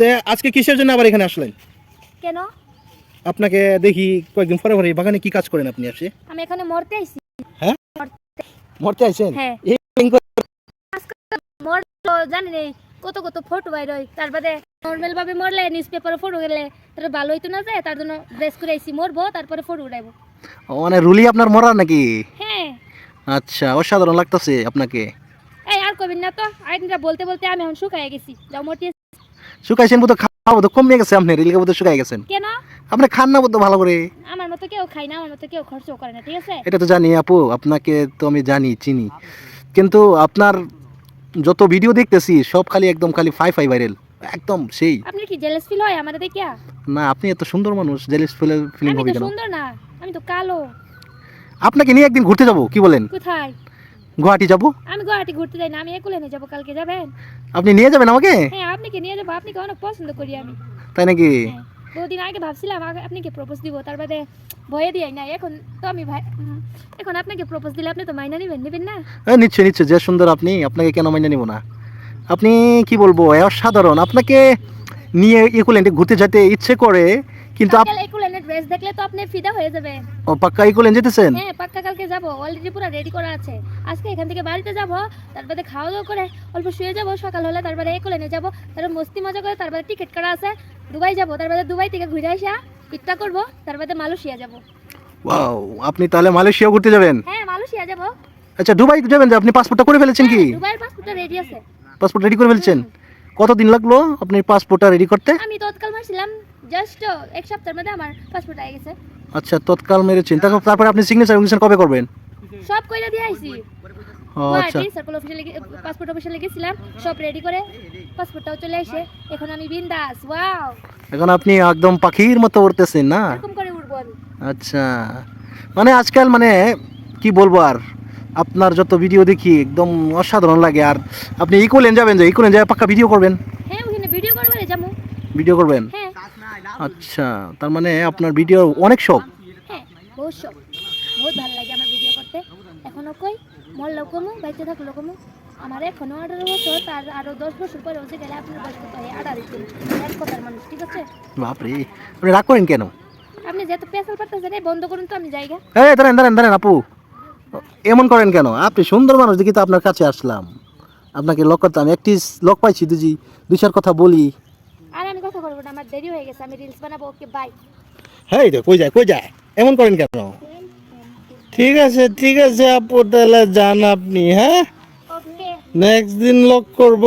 তে আজকে কিসের জন্য আবার এখানে আসলেন? কেন? আপনাকে দেখি কয়েকদিন পরে পরে বাগানে কি কাজ করেন আপনি আসে? আমি এখানে মরতে আইছি। হ্যাঁ? মরতে আইছেন? হ্যাঁ। এই মর তো জানি নেই কত কত ফটো বাইর হয়। তার বাদে নর্মাল ভাবে মরলে নিউজ পেপারে ফটো গেলে তার ভালো হইতো না যে তার জন্য ড্রেস করে আইছি মরবো তারপরে ফটো উঠাইবো। মানে রুলি আপনার মরার নাকি? হ্যাঁ। আচ্ছা অসাধারণ লাগতেছে আপনাকে। এই আর কবিন না তো আইনটা বলতে বলতে আমি এখন শুকায় গেছি। যাও মরতে শুকাইছেন বোধ খাওয়া বোধ কমে গেছে আপনি রিলকে বোধ শুকাই গেছেন। কেন? আপনি খান না বোধ ভালো করে। আমার মতো কেউ খাই না আমার মতো কেউ খরচও করে না ঠিক আছে? এটা তো জানি আপু আপনাকে তো আমি জানি চিনি। কিন্তু আপনার যত ভিডিও দেখতেছি সব খালি একদম খালি ফাই ফাই ভাইরাল একদম সেই। আপনি কি জেলাস ফিল হয় আমার দেখিয়া? না আপনি এত সুন্দর মানুষ জেলিস ফিলিং আমি হবে তো সুন্দর না আমি তো কালো। আপনাকে নিয়ে একদিন ঘুরতে যাব কি বলেন? কোথায়? গুয়াহাটি যাব? আমি গুয়াহাটি ঘুরতে যাই না আমি একুলেনে যাব কালকে যাবেন? আপনি নিয়ে যাবেন আমাকে? হ্যাঁ আপনাকে নিয়ে যাব আপনাকে অনেক পছন্দ করি আমি। তাই নাকি? হ্যাঁ বহুদিন আগে ভাবছিলাম আপনাকে প্রপোজ দিব তার বাদে ভয়ে দিই না এখন তো আমি ভাই এখন আপনাকে প্রপোজ দিলে আপনি তো মাইনা নেবেন নেবেন না? হ্যাঁ নিশ্চয় নিশ্চয় যে সুন্দর আপনি আপনাকে কেন মাইনে নিব না? আপনি কি বলব অসাধারণ। আপনাকে নিয়ে ইকুলেন্টে ঘুরতে যেতে ইচ্ছে করে কিন্তু ড্রেস দেখলে তো আপনি ফিদা হয়ে যাবে ও, পাক্কা ইকুলেন্ট যেতেছেন? হ্যাঁ পাক্কা কালকে যাব। অলরেডি পুরো রেডি করা আছে। আজকে এখান থেকে বাড়িতে যাব তারপরে খাওয়া দাওয়া করে অল্প শুয়ে যাব সকাল হলে তারপরে একুলেনে যাব তারপরে মস্তি মজা করে তারপরে টিকিট কাটা আছে দুবাই যাব তারপরে দুবাই থেকে ঘুরে আসা ইটটা করব তারপরে মালয়েশিয়া যাব। ওয়াও আপনি তাহলে মালয়েশিয়া ঘুরতে যাবেন? হ্যাঁ মালয়েশিয়া যাব। আচ্ছা দুবাই যাবেন যে আপনি পাসপোর্টটা করে ফেলেছেন কি? দুবাইয়ের পাসপোর্টটা রেডি আছে। পাসপোর্ট রেডি করে ফেলেছেন? কতদিন লাগল আপনি পাসপোর্টটা রেডি করতে? আমি তৎকাল মারছিলাম জাস্ট এক সপ্তাহের মধ্যে আমার পাসপোর্ট আই গেছে। আচ্ছা তৎকাল মেরেছেন তারপর তারপরে আপনি সিগনেচার উইগনেচার কবে করবেন? সব কইরা দিয়ে আইছি। আচ্ছা। সার্কেল অফিসে পাসপোর্ট অফিসে গেছিলাম সব রেডি করে পাসপোর্টটাও চলে আসে। এখন আমি বিন্দাস ওয়াও এখন আপনি একদম পাখির মতো উড়তেছেন না? এরকম করে উঠবো আমি। আচ্ছা। মানে আজকাল মানে কি বলব আর আপনার যত ভিডিও দেখি একদম অসাধারণ লাগে। আর আপনি ইকুলেন যাবেন যে ইকুলেন যাবে পাক্কা ভিডিও করবেন? হ্যাঁ ওখানে ভিডিও করবেন যাব ভিডিও করবেন? হ্যাঁ। আচ্ছা তার মানে আপনার ভিডিও অনেক শখ? হ্যাঁ বহুত শখ। বহুত ভালো লাগে আমার ভিডিও করতে। এখনও কই মরলেও কমু বাইতে থাকলেও কমু আমার এখনও আঠারো বছর তার আরও দশ বছর পরে হচ্ছে গেলে আপনার বয়স কত হয় আঠারো এক কথার মানুষ ঠিক আছে? বাপরে আপনি রাগ করেন কেন? আপনি যেহেতু পেশাল পারতেছেন বন্ধ করুন তো আমি জায়গা এই দাঁড়ান দাঁড়ান দাঁড়ান আপু। এমন করেন কেন? আপনি সুন্দর মানুষ দেখি তো আপনার কাছে আসলাম। আপনাকে লক করতাম একটি লক পাইছি দুজি দুই চার কথা বলি। না আমার দেরি হয়ে গেছে আমি রিলস বানাবো ওকে বাই হ্যাঁ তো কই যায় কই যায়? এমন করেন কেন? ঠিক আছে ঠিক আছে আপু তাহলে যান আপনি হ্যাঁ? ওকে নেক্সট দিন লক করব।